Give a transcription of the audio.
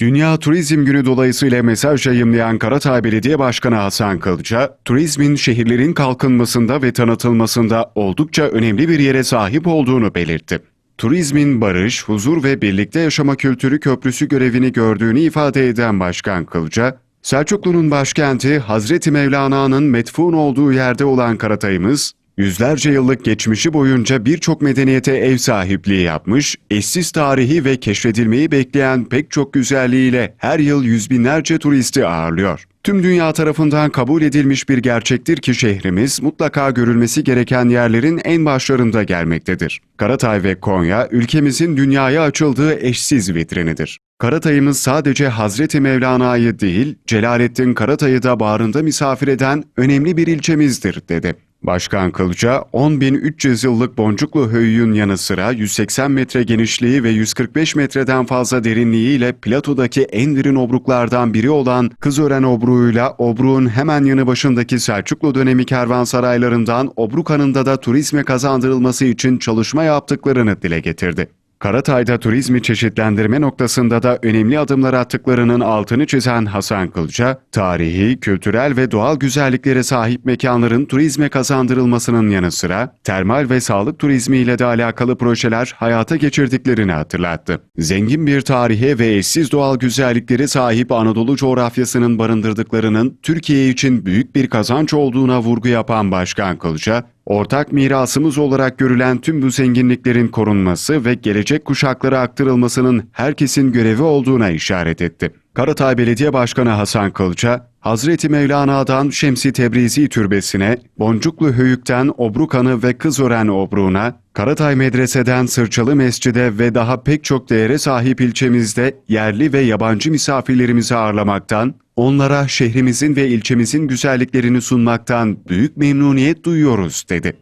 Dünya Turizm Günü dolayısıyla mesaj yayımlayan Karatay Belediye Başkanı Hasan Kılıca, turizmin şehirlerin kalkınmasında ve tanıtılmasında oldukça önemli bir yere sahip olduğunu belirtti. Turizmin barış, huzur ve birlikte yaşama kültürü köprüsü görevini gördüğünü ifade eden Başkan Kılıca, Selçuklu'nun başkenti Hazreti Mevlana'nın metfun olduğu yerde olan Karatay'ımız, yüzlerce yıllık geçmişi boyunca birçok medeniyete ev sahipliği yapmış, eşsiz tarihi ve keşfedilmeyi bekleyen pek çok güzelliğiyle her yıl yüz binlerce turisti ağırlıyor. Tüm dünya tarafından kabul edilmiş bir gerçektir ki şehrimiz mutlaka görülmesi gereken yerlerin en başlarında gelmektedir. Karatay ve Konya ülkemizin dünyaya açıldığı eşsiz vitrinidir. Karatay'ımız sadece Hazreti Mevlana'yı değil, Celalettin Karatay'ı da bağrında misafir eden önemli bir ilçemizdir, dedi. Başkan Kılıca, 10.300 yıllık Boncuklu Höyü'nün yanı sıra 180 metre genişliği ve 145 metreden fazla derinliğiyle platodaki en derin obruklardan biri olan Kızören Obruğu'yla obruğun hemen yanı başındaki Selçuklu dönemi kervansaraylarından Obruk Hanı'nda da turizme kazandırılması için çalışma yaptıklarını dile getirdi. Karatay'da turizmi çeşitlendirme noktasında da önemli adımlar attıklarının altını çizen Hasan Kılca, tarihi, kültürel ve doğal güzelliklere sahip mekanların turizme kazandırılmasının yanı sıra termal ve sağlık turizmi ile de alakalı projeler hayata geçirdiklerini hatırlattı. Zengin bir tarihe ve eşsiz doğal güzelliklere sahip Anadolu coğrafyasının barındırdıklarının Türkiye için büyük bir kazanç olduğuna vurgu yapan Başkan Kılca, Ortak mirasımız olarak görülen tüm bu zenginliklerin korunması ve gelecek kuşaklara aktarılmasının herkesin görevi olduğuna işaret etti. Karatay Belediye Başkanı Hasan Kılca, Hazreti Mevlana'dan Şemsi Tebrizi Türbesi'ne, Boncuklu Höyük'ten Obrukanı ve Kızören Obruğu'na, Karatay Medrese'den Sırçalı Mescid'e ve daha pek çok değere sahip ilçemizde yerli ve yabancı misafirlerimizi ağırlamaktan, onlara şehrimizin ve ilçemizin güzelliklerini sunmaktan büyük memnuniyet duyuyoruz, dedi.